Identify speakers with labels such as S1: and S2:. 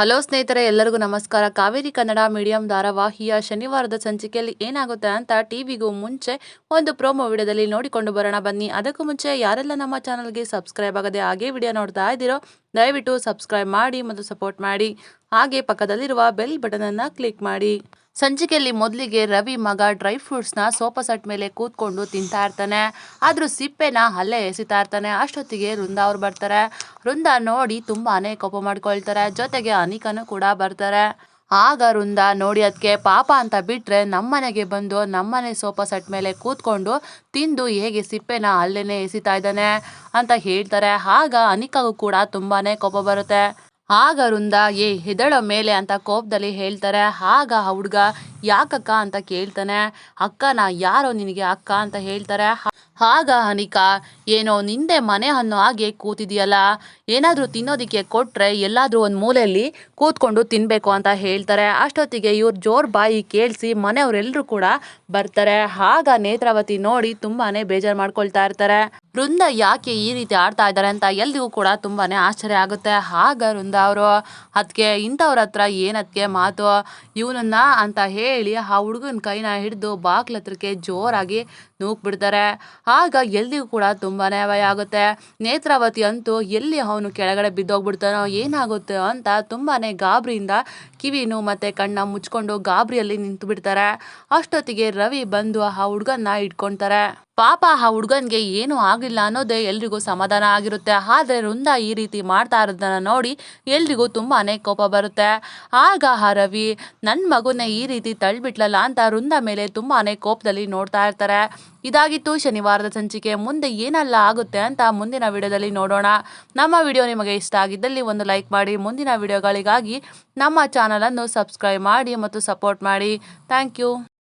S1: Hello ಸ್ನೇಹಿತರೆ, ಎಲ್ಲರಿಗೂ ನಮಸ್ಕಾರ. ಕಾವೇರಿ ಕನ್ನಡ ಮೀಡಿಯಂ ಧಾರಾವಾಹಿಯ ಶನಿವಾರದ ಸಂಚಿಕೆಯಲ್ಲಿ ಏನಾಗುತ್ತೆ ಅಂತ ಟಿವಿಗೂ ಮುಂಚೆ ಒಂದು ಪ್ರೋಮೋ ವಿಡಿಯೋದಲ್ಲಿ ನೋಡಿಕೊಂಡು ಬರೋಣ ಬನ್ನಿ. ಅದಕ್ಕೂ ಮುಂಚೆ ಯಾರೆಲ್ಲ ನಮ್ಮ ಚಾನಲ್ಗೆ ಸಬ್ಸ್ಕ್ರೈಬ್ ಆಗದೆ ಹಾಗೆ ವಿಡಿಯೋ ನೋಡ್ತಾ ಇದ್ದೀರೋ, ದಯವಿಟ್ಟು ಸಬ್ಸ್ಕ್ರೈಬ್ ಮಾಡಿ ಮತ್ತು ಸಪೋರ್ಟ್ ಮಾಡಿ. ಹಾಗೆ ಪಕ್ಕದಲ್ಲಿರುವ ಬೆಲ್ ಬಟನನ್ನು ಕ್ಲಿಕ್ ಮಾಡಿ. ಸಂಚಿಕೆಯಲ್ಲಿ ಮೊದಲಿಗೆ ರವಿ ಮಗ ಡ್ರೈ ಫ್ರೂಟ್ಸ್ನ ಸೋಫಾ ಸೆಟ್ ಮೇಲೆ ಕೂತ್ಕೊಂಡು ತಿಂತಾ ಇರ್ತಾನೆ. ಆದರೂ ಸಿಪ್ಪೆನ ಅಲ್ಲೇ ಎಸಿತಾ ಇರ್ತಾನೆ. ಅಷ್ಟೊತ್ತಿಗೆ ವೃಂದ ಅವ್ರು ಬರ್ತಾರೆ. ವೃಂದ ನೋಡಿ ತುಂಬಾನೇ ಕೋಪ ಮಾಡ್ಕೊಳ್ತಾರೆ. ಜೊತೆಗೆ ಅನಿಕನು ಕೂಡ ಬರ್ತಾರೆ. ಆಗ ವೃಂದ ನೋಡಿ ಅದಕ್ಕೆ ಪಾಪ ಅಂತ ಬಿಟ್ಟರೆ ನಮ್ಮನೆಗೆ ಬಂದು ನಮ್ಮನೆ ಸೋಫಾ ಸೆಟ್ ಮೇಲೆ ಕೂತ್ಕೊಂಡು ತಿಂದು ಹೇಗೆ ಸಿಪ್ಪೆನ ಅಲ್ಲೇ ಎಸಿತಾ ಇದ್ದಾನೆ ಅಂತ ಹೇಳ್ತಾರೆ. ಆಗ ಅನಿಕಾಗೂ ಕೂಡ ತುಂಬಾ ಕೋಪ ಬರುತ್ತೆ. ಆಗ ವೃಂದ ಏ ಹೆದಳ ಮೇಲೆ ಅಂತ ಕೋಪದಲ್ಲಿ ಹೇಳ್ತಾರೆ. ಆಗ ಆ ಹುಡ್ಗ ಯಾಕಕ್ಕ ಅಂತ ಕೇಳ್ತಾನೆ. ಅಕ್ಕನ ಯಾರೋ ನಿನಗೆ ಅಕ್ಕ ಅಂತ ಹೇಳ್ತಾರೆ. ಆಗ ಅನಿಕಾ ಏನೋ ನಿಂದೆ ಮನೆ ಅನ್ನೋ ಹಾಗೆ ಕೂತಿದೆಯಲ್ಲ. ಏನಾದರೂ ತಿನ್ನೋದಕ್ಕೆ ಕೊಟ್ಟರೆ ಎಲ್ಲಾದರೂ ಒಂದು ಮೂಲೆಯಲ್ಲಿ ಕೂತ್ಕೊಂಡು ತಿನ್ನಬೇಕು ಅಂತ ಹೇಳ್ತಾರೆ. ಅಷ್ಟೊತ್ತಿಗೆ ಇವ್ರು ಜೋರ್ ಬಾಯಿ ಕೇಳಿಸಿ ಮನೆಯವರೆಲ್ಲರೂ ಕೂಡ ಬರ್ತಾರೆ. ಆಗ ನೇತ್ರಾವತಿ ನೋಡಿ ತುಂಬಾ ಬೇಜಾರು ಮಾಡ್ಕೊಳ್ತಾ ಇರ್ತಾರೆ. ವೃಂದ ಯಾಕೆ ಈ ರೀತಿ ಆಡ್ತಾ ಇದ್ದಾರೆ ಅಂತ ಎಲ್ರಿಗೂ ಕೂಡ ತುಂಬಾ ಆಶ್ಚರ್ಯ ಆಗುತ್ತೆ. ಆಗ ವೃಂದ ಅವರು. ಅದಕ್ಕೆ ಇಂಥವ್ರ ಹತ್ರ ಏನದಕ್ಕೆ ಮಾತು? ಇವನನ್ನ ಅಂತ ಹೇಳಿ ಆ ಹುಡುಗನ ಕೈನ ಹಿಡಿದು ಬಾಗ್ಲ ಹತ್ರಕ್ಕೆ ಜೋರಾಗಿ ನೂಕ್ ಬಿಡ್ತಾರೆ ಆಗ ಎಲ್ಲಿಗೂ ಕೂಡ ತುಂಬಾನೇ ಭಯ ಆಗುತ್ತೆ. ನೇತ್ರಾವತಿ ಅಂತೂ ಎಲ್ಲಿ ಅವನು ಕೆಳಗಡೆ ಬಿದ್ದೋಗ್ಬಿಡ್ತಾನೋ ಏನಾಗುತ್ತೆ ಅಂತ ತುಂಬಾನೇ ಗಾಬರಿಯಿಂದ ಕಿವಿನು ಮತ್ತೆ ಕಣ್ಣ ಮುಚ್ಕೊಂಡು ಗಾಬರಿಯಲ್ಲಿ ನಿಂತು ಬಿಡ್ತಾರೆ ಅಷ್ಟೊತ್ತಿಗೆ ರವಿ ಬಂದು ಆ ಹುಡುಗನ್ನ ಇಟ್ಕೊಳ್ತಾರೆ ಪಾಪ ಆ ಹುಡುಗನ್ಗೆ ಏನೂ ಆಗಿಲ್ಲ ಅನ್ನೋದೇ ಎಲ್ರಿಗೂ ಸಮಾಧಾನ ಆಗಿರುತ್ತೆ. ಆದರೆ ವೃಂದ ಈ ರೀತಿ ಮಾಡ್ತಾ ಇರೋದನ್ನ ನೋಡಿ ಎಲ್ರಿಗೂ ತುಂಬಾನೇ ಕೋಪ ಬರುತ್ತೆ. ಆಗ ಆ ರವಿ ನನ್ನ ಮಗುನ ಈ ರೀತಿ ತಳ್ಳಿಬಿಟ್ಲಲ್ಲ ಅಂತ ವೃಂದ ಮೇಲೆ ತುಂಬಾನೇ ಕೋಪದಲ್ಲಿ ನೋಡ್ತಾ ಇರ್ತಾರೆ. ಇದಾಗಿತ್ತು ಶನಿವಾರದ ಸಂಚಿಕೆ, ಮುಂದೆ ಏನೆಲ್ಲ ಆಗುತ್ತೆ ಅಂತ ಮುಂದಿನ ವಿಡಿಯೋದಲ್ಲಿ ನೋಡೋಣ. ನಮ್ಮ ವಿಡಿಯೋ ನಿಮಗೆ ಇಷ್ಟ ಆಗಿದ್ದಲ್ಲಿ ಒಂದು ಲೈಕ್ ಮಾಡಿ. ಮುಂದಿನ ವಿಡಿಯೋಗಳಿಗಾಗಿ ನಮ್ಮ ಚಾನಲನ್ನು ಸಬ್ಸ್ಕ್ರೈಬ್ ಮಾಡಿ ಮತ್ತು ಸಪೋರ್ಟ್ ಮಾಡಿ. Thank you.